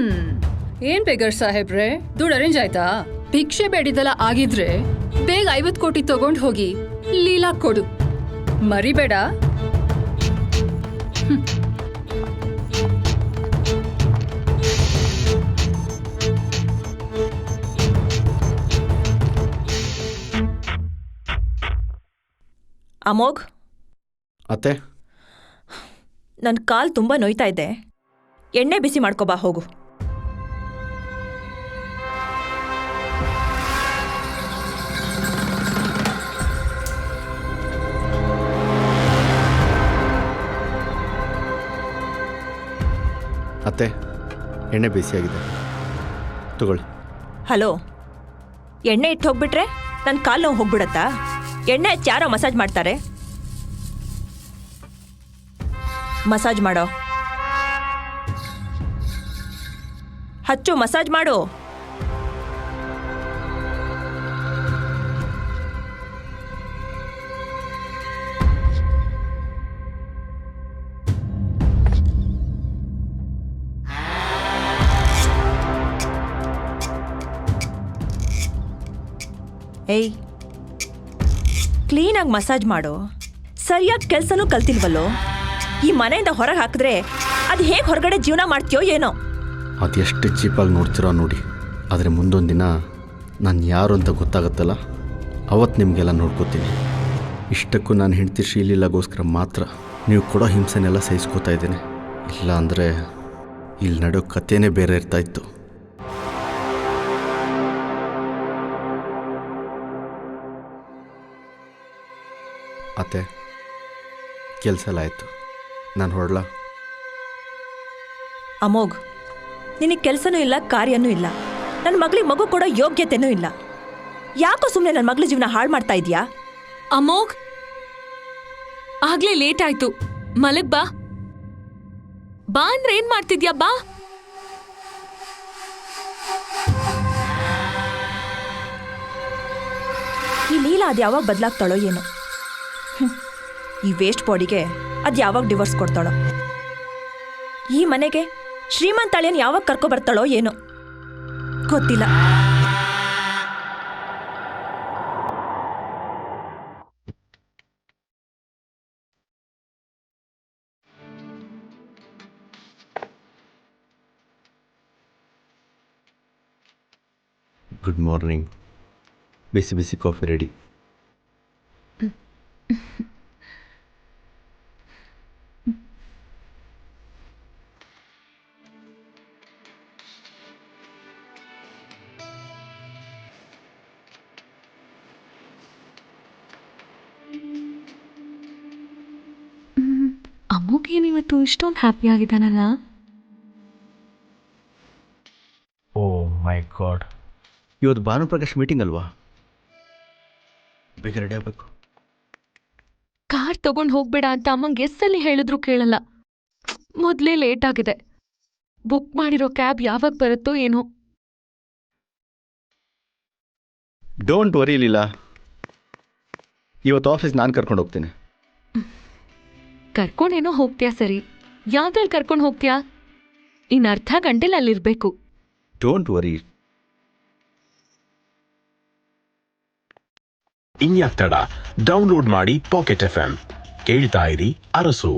ಹ್ಮ್. ಏನ್ ಬೇಗರ್ ಸಾಹೇಬ್ರೆ? ದುಡ್ಡು ಅರೇಂಜ್ ಆಯ್ತಾ? ಭಿಕ್ಷೆ ಬೇಡಿದೆಲ್ಲ ಆಗಿದ್ರೆ ಬೇಗ ಐವತ್ ಕೋಟಿ ತಗೊಂಡ್ ಹೋಗಿ ಲೀಲಾ ಕೊಡು. ಮರಿಬೇಡ. ಅಮೋಘ್? ಅತ್ತೆ? ನನ್ನ ಕಾಲ್ ತುಂಬ ನೋಯ್ತಾ ಇದೆ. ಎಣ್ಣೆ ಬಿಸಿ ಮಾಡ್ಕೊಬಾ ಹೋಗು. ಅತ್ತೆ, ಎಣ್ಣೆ ಬಿಸಿಯಾಗಿದೆ. ತಗೊಳ್ಳಿ. ಹಲೋ, ಎಣ್ಣೆ ಇಟ್ಟು ಹೋಗ್ಬಿಟ್ರೆ ನನ್ನ ಕಾಲು ನೋವು ಹೋಗ್ಬಿಡತ್ತಾ? ಎಣ್ಣೆ ಹಚ್ಚಿ ಯಾರೋ ಮಸಾಜ್ ಮಾಡ್ತಾರೆ? ಮಸಾಜ್ ಮಾಡೋ. ಹಚ್ಚು, ಮಸಾಜ್ ಮಾಡು. ಏಯ್. ಕ್ಲೀನಾಗಿ ಮಸಾಜ್ ಮಾಡು. ಸರಿಯಾಗಿ ಕೆಲಸನೂ ಕಲ್ತಿಲ್ವಲ್ಲೋ. ಈ ಮನೆಯಿಂದ ಹೊರಗೆ ಹಾಕಿದ್ರೆ ಅದು ಹೇಗೆ ಹೊರಗಡೆ ಜೀವನ ಮಾಡ್ತೀಯೋ ಏನೋ. ಅದೆಷ್ಟು ಚೀಪಾಗಿ ನೋಡ್ತಿರೋ ನೋಡಿ. ಆದರೆ ಮುಂದೊಂದು ದಿನ ನಾನು ಯಾರು ಅಂತ ಗೊತ್ತಾಗುತ್ತಲ್ಲ? ಅವತ್ತು ನಿಮಗೆಲ್ಲ ನೋಡ್ಕೋತೀನಿ. ಇಷ್ಟಕ್ಕೂ ನಾನು ಹೆಂಡ್ತಿ ಶ್ರೀಲೀಲಾಗೋಸ್ಕರ ಮಾತ್ರ ನೀವು ಕೊಡೋ ಹಿಂಸೆನೆಲ್ಲ ಸಹಿಸ್ಕೋತಾ ಇದ್ದೀನಿ. ಇಲ್ಲ ಅಂದರೆ ಇಲ್ಲಿ ನಡೋ ಕಥೆನೇ ಬೇರೆ ಇರ್ತಾ ಅತ್ತೆ ಕೆಲಸ ಎಲ್ಲ ಆಯಿತು ನಾನು ಹೊರಡ್ಲಾ? ಅಮೋಘ್ ನಿನಗೆ ಕೆಲಸನೂ ಇಲ್ಲ ಕಾರ್ಯನೂ ಇಲ್ಲ. ನನ್ನ ಮಗಳಿಗೆ ಮಗು ಕೊಡೋ ಯೋಗ್ಯತೆನೂ ಇಲ್ಲ. ಯಾಕೋ ಸುಮ್ಮನೆ ನನ್ನ ಮಗಳ ಜೀವನ ಹಾಳು ಮಾಡ್ತಾ ಇದೀಯಾ? ಅಮೋಘ್! ಆಗ್ಲೇ ಲೇಟ್ ಆಯ್ತು. ಮಲಗ್ ಬಾ. ಬಾ ಅಂದ್ರೆ ಏನ್ ಮಾಡ್ತಿದ್ಯಾ? ಬಾ. ಈ ಲೀಲಾ ಅದು ಯಾವಾಗ ಬದಲಾಗ್ತಾಳೋ ಏನೋ. ಈ ವೇಸ್ಟ್ ಬಾಡಿಗೆ ಅದು ಯಾವಾಗ ಡಿವೋರ್ಸ್ ಕೊಡ್ತಾಳೋ? ಈ ಮನೆಗೆ ಶ್ರೀಮಂತಾಳಿಯನ್ ಯಾವಾಗ ಕರ್ಕೊ ಬರ್ತಾಳೋ ಏನೋ? ಗೊತ್ತಿಲ್ಲ. ಗುಡ್ ಮಾರ್ನಿಂಗ್ ಬಿಸಿ ಬಿಸಿ ಕಾಫಿ ರೆಡಿ ಇವತ್ತು ಇಷ್ಟೊಂದು ಹ್ಯಾಪಿ ಆಗಿದ್ದಾನಲ್ಲ? Oh my God. ಇವತ್ತು ಭಾನುಪ್ರಕಾಶ್ ಮೀಟಿಂಗ್ ಅಲ್ವಾ? ಬೇಗ ರೆಡಿ ಆಗಬೇಕು. ಕಾರ್ ತಗೊಂಡು ಹೋಗ್ಬೇಡ ಅಂತ ಅಮ್ಮಂಗೆ ಎಸ್ಸಲ್ಲಿ ಹೇಳಿದ್ರು ಕೇಳಲ್ಲ. ಮೊದಲೇ ಲೇಟ್ ಆಗಿದೆ. ಬುಕ್ ಮಾಡಿರೋ ಕ್ಯಾಬ್ ಯಾವಾಗ ಬರುತ್ತೋ ಏನೋ. Don't worry Leela. ಇವತ್ತು ಆಫೀಸ್ ನಾನು ಕರ್ಕೊಂಡು ಹೋಗ್ತೀನಿ. ಕರ್ಕೊಂಡೇನೋ ಹೋಗ್ತೀಯಾ ಸರಿ? ಯಾವ್ದ್ರಲ್ಲಿ ಕರ್ಕೊಂಡು ಹೋಗ್ತೀಯಾ? ಇನ್ನು ಅರ್ಧ ಗಂಟೆಲಿ ಅಲ್ಲಿರ್ಬೇಕು. ಡೋಂಟ್ ವರಿ ಇನ್ಯಾಕ್ ತಡ ಡೌನ್ಲೋಡ್ ಮಾಡಿ ಪಾಕೆಟ್ ಎಫ್ ಕೇಳ್ತಾ ಇರಿ ಅರಸು.